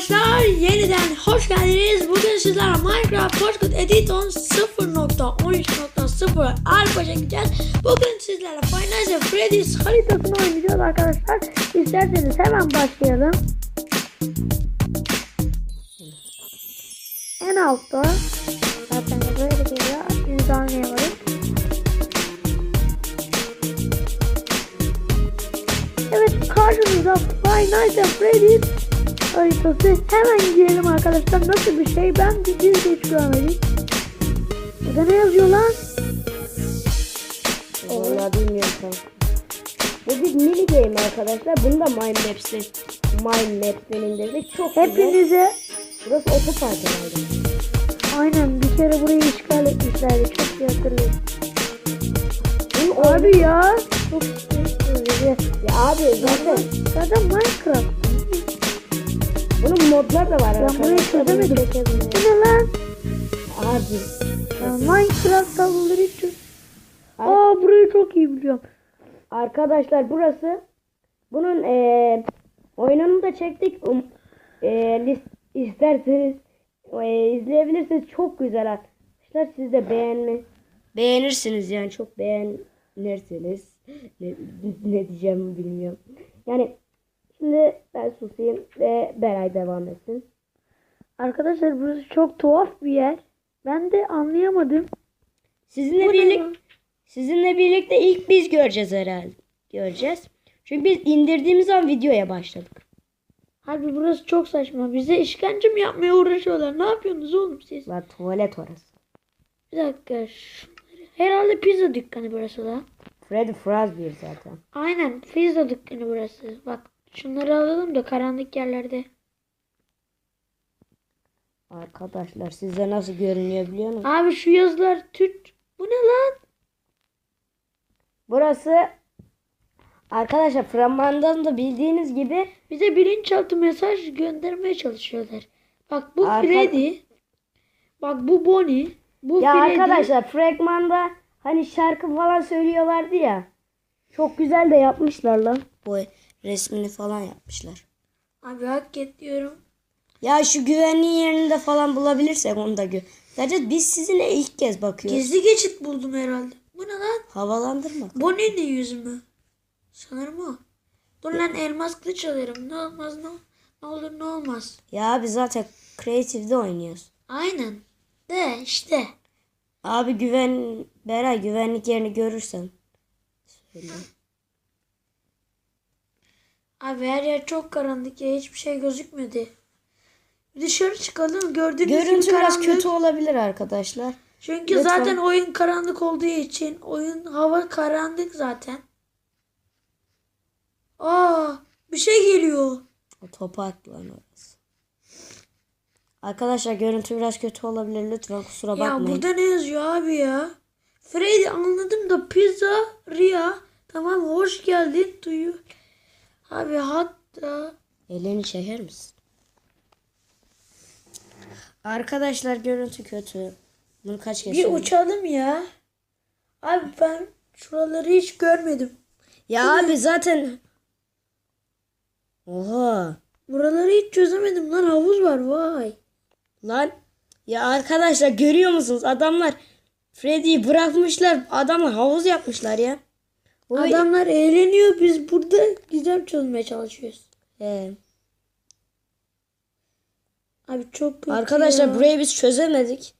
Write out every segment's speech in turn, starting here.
arkadaşlar yeniden hoş geldiniz. Bugün sizlerle Minecraft Shortcut Edition 0.13.0 alfa çekeceğiz. Bugün sizlerle at Freddy's haritasını oynayacağız arkadaşlar. İsterseniz hemen başlayalım. En altta zaten böyle geliyor. İmzalamaya varım. Evet karşınızda at Freddy's haritası. Hemen girelim arkadaşlar. Nasıl bir şey ben bir de hiç görmedik. Burada ne yazıyor lan? Vallahi bilmiyorum kanka. Bu bir mini game arkadaşlar. Bunu da Mindmaps'te Mindmaps'ten indirdik. Çok güzel. Hepinize Burası otopark herhalde. aynen bir kere burayı işgal etmişlerdi. Çok iyi hatırlıyorum. Abi ya. Çok. Ya abi zaten Zaten Minecraft. Modlar da var Ben burayı arkadaşlar. çözemedim. Bunu Bu ne lan? Abi. Ya Minecraft tabloları hiç çöz- Aa burayı çok iyi biliyorum. Arkadaşlar burası bunun eee oyununu da çektik. Um, eee, list, isterseniz eee, izleyebilirsiniz. Çok güzel arkadaşlar. Siz de beğenme beğenirsiniz yani çok beğenirsiniz. Ne, ne diyeceğimi bilmiyorum. Yani şimdi ben susayım ve Beray devam etsin. Arkadaşlar burası çok tuhaf bir yer. Ben de anlayamadım. Sizinle Bu ne birlikte lan? sizinle birlikte ilk biz göreceğiz herhalde. Göreceğiz. Çünkü biz indirdiğimiz an videoya başladık. Abi burası çok saçma. Bize işkence mi yapmaya uğraşıyorlar? Ne yapıyorsunuz oğlum siz? Lan tuvalet orası. Bir dakika. Şunları... Herhalde pizza dükkanı burası da. Freddy Fazbear zaten. Aynen pizza dükkanı burası. Bak şunları alalım da karanlık yerlerde. Arkadaşlar size nasıl görünüyor biliyor musunuz? Abi şu yazılar Türk. Bu ne lan? Burası arkadaşlar fragmandan da bildiğiniz gibi Bize bilinçaltı mesaj göndermeye çalışıyorlar. Bak bu Arka- Freddy. Bak bu Bonnie. Bu ya Freddy. arkadaşlar fragmanda hani şarkı falan söylüyorlardı ya. Çok güzel de yapmışlar lan. Bu resmini falan yapmışlar. Abi hak diyorum. Ya şu güvenliğin yerinde falan bulabilirsek onu da gö. Sadece biz sizinle ilk kez bakıyoruz. Gizli geçit buldum herhalde. Bu ne lan? Havalandırma. Bonnie'nin yüzü mü? Sanırım o. Dur lan elmas kılıç alırım. Ne olmaz ne, ne olur ne olmaz. Ya abi zaten Creative'de oynuyoruz. Aynen. De işte. Abi güven Beray güvenlik yerini görürsen. Söyle. Abi her yer çok karanlık ya. Hiçbir şey gözükmüyordu. Bir Dışarı çıkalım. Gördüğünüz Görüntü gibi biraz karanlık. kötü olabilir arkadaşlar. Çünkü Lütfen. zaten oyun karanlık olduğu için oyun hava karanlık zaten. Aa, bir şey geliyor. Otopark lan orası. Arkadaşlar görüntü biraz kötü olabilir lütfen kusura Ya bakmayın. burada ne yazıyor abi ya? Freddy anladım da pizza Ria. Tamam hoş geldin duyu. Abi hatta Elini çeker misin? Arkadaşlar görüntü kötü. Bunu kaç kez bir söyledim? uçalım ya. Abi ben şuraları hiç görmedim. Ya abi zaten Oha. Buraları hiç çözemedim lan havuz var vay. Lan ya arkadaşlar görüyor musunuz? Adamlar Freddy'yi bırakmışlar. Adamlar havuz yapmışlar ya. Bu Adamlar eğleniyor biz burada gizem çözmeye çalışıyoruz. He. Abi çok kötü Arkadaşlar ya. burayı biz çözemedik.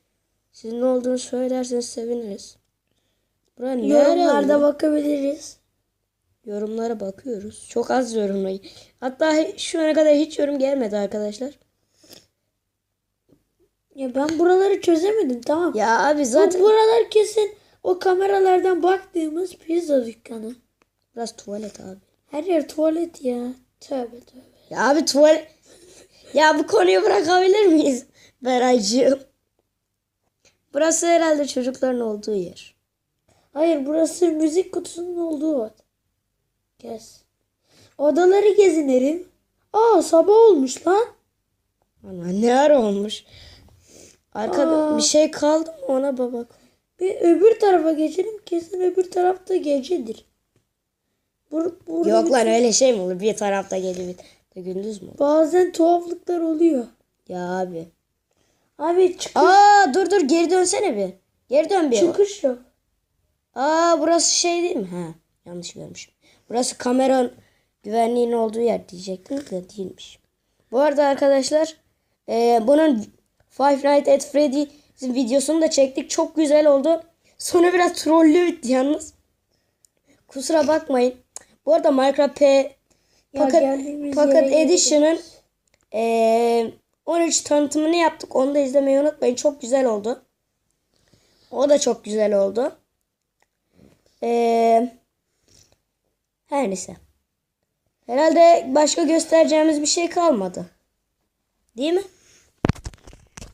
Siz ne olduğunu söylerseniz seviniriz. Bura ne yorumlarda bakabiliriz. Yorumlara bakıyoruz. Çok az yorumlar. Hatta şu ana kadar hiç yorum gelmedi arkadaşlar. Ya ben buraları çözemedim tamam. Ya abi Bu zaten buralar kesin o kameralardan baktığımız pizza dükkanı. biraz tuvalet abi. Her yer tuvalet ya. Tövbe tövbe. Ya abi tuvalet. ya bu konuyu bırakabilir miyiz Beraycığım? Burası herhalde çocukların olduğu yer. Hayır burası müzik kutusunun olduğu oda. Kes. Odaları gezinelim. Aa sabah olmuş lan. Ana ne ara olmuş. Arkada Aa. bir şey kaldı mı ona bak. Bir öbür tarafa geçelim. Kesin öbür tarafta gecedir. Bur burada Yok lan öyle şey mi olur? Bir tarafta gece bir Da gündüz mü? Bazen tuhaflıklar oluyor. Ya abi. Abi çıkış, Aa dur dur geri dönsene bir. Geri dön bir. çıkış yok. Aa burası şey değil mi? Ha yanlış görmüşüm. Burası kamera güvenliğinin olduğu yer diyecektim de değilmiş. Bu arada arkadaşlar e, bunun Five Nights at Freddy's'in videosunu da çektik. Çok güzel oldu. Sonra biraz trollü bitti yalnız. Kusura bakmayın. Bu arada Minecraft P Pocket, Pocket Edition'ın e, 13 tanıtımını yaptık. Onu da izlemeyi unutmayın. Çok güzel oldu. O da çok güzel oldu. Ee, her neyse. Herhalde başka göstereceğimiz bir şey kalmadı. Değil mi?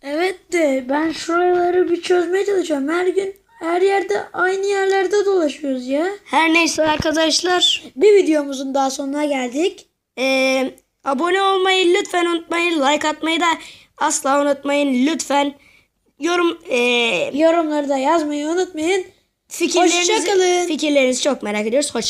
Evet de ben şuraları bir çözmeye çalışıyorum. Her gün her yerde aynı yerlerde dolaşıyoruz ya. Her neyse arkadaşlar. Bir videomuzun daha sonuna geldik. ee, abone olmayı lütfen unutmayın. Like atmayı da asla unutmayın. Lütfen yorum ee, Yorumları da yazmayı unutmayın. fikirlerinizi, Hoşça kalın. fikirlerinizi çok merak ediyoruz. Hoşça